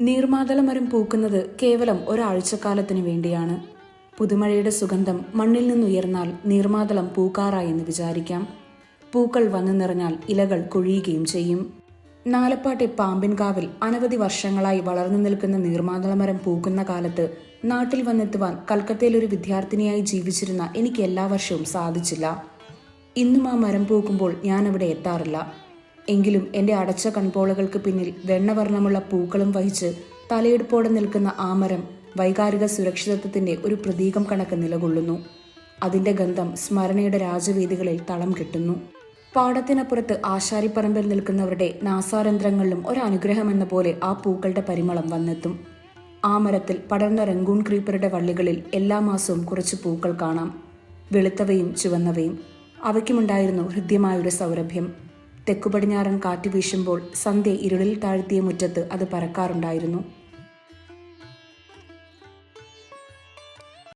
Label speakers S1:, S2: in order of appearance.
S1: നീർമാതളമരം പൂക്കുന്നത് കേവലം ഒരാഴ്ചക്കാലത്തിന് വേണ്ടിയാണ്. പുതുമഴയുടെ സുഗന്ധം മണ്ണിൽ നിന്നുയർന്നാൽ നീർമാതളം പൂക്കാറായെന്ന് വിചാരിക്കാം. പൂക്കൾ വന്നു നിറഞ്ഞാൽ ഇലകൾ കൊഴിയുകയും ചെയ്യും. നാലപ്പാട്ടെ പാമ്പിൻകാവിൽ അനവധി വർഷങ്ങളായി വളർന്നു നിൽക്കുന്ന നീർമാതളമരം പൂക്കുന്ന കാലത്ത് നാട്ടിൽ വന്നെത്തുവാൻ കൽക്കത്തയിൽ ഒരു വിദ്യാർത്ഥിനിയായി ജീവിച്ചിരുന്ന എനിക്ക് എല്ലാ വർഷവും സാധിച്ചില്ല. ഇന്നും ആ മരം പൂക്കുമ്പോൾ ഞാൻ അവിടെ എത്താറില്ല. എങ്കിലും എന്റെ അടച്ച കൺപോളകൾക്ക് പിന്നിൽ വെണ്ണവർണമുള്ള പൂക്കളും വഹിച്ച് തലയെടുപ്പോടെ നിൽക്കുന്ന ആ വൈകാരിക സുരക്ഷിതത്വത്തിന്റെ ഒരു പ്രതീകം കണക്ക് നിലകൊള്ളുന്നു. അതിന്റെ ഗന്ധം സ്മരണയുടെ രാജവേദികളിൽ തളം കെട്ടുന്നു. പാടത്തിനപ്പുറത്ത് ആശാരിപ്പറമ്പിൽ നിൽക്കുന്നവരുടെ നാസാരന്ധ്രങ്ങളിലും ഒരനുഗ്രഹമെന്ന പോലെ ആ പൂക്കളുടെ പരിമളം വന്നെത്തും. ആ മരത്തിൽ പടർന്ന റംഗൂൺ ക്രീപ്പറുടെ വള്ളികളിൽ എല്ലാ മാസവും കുറച്ച് പൂക്കൾ കാണാം. വെളുത്തവയും ചുവന്നവയും അവയ്ക്കുമുണ്ടായിരുന്നു ഹൃദ്യമായൊരു സൗരഭ്യം. തെക്കുപടിഞ്ഞാറൻ കാറ്റ് വീശുമ്പോൾ സന്ധ്യ ഇരുളിൽ താഴ്ത്തിയ മുറ്റത്ത് അത് പറക്കാറുണ്ടായിരുന്നു.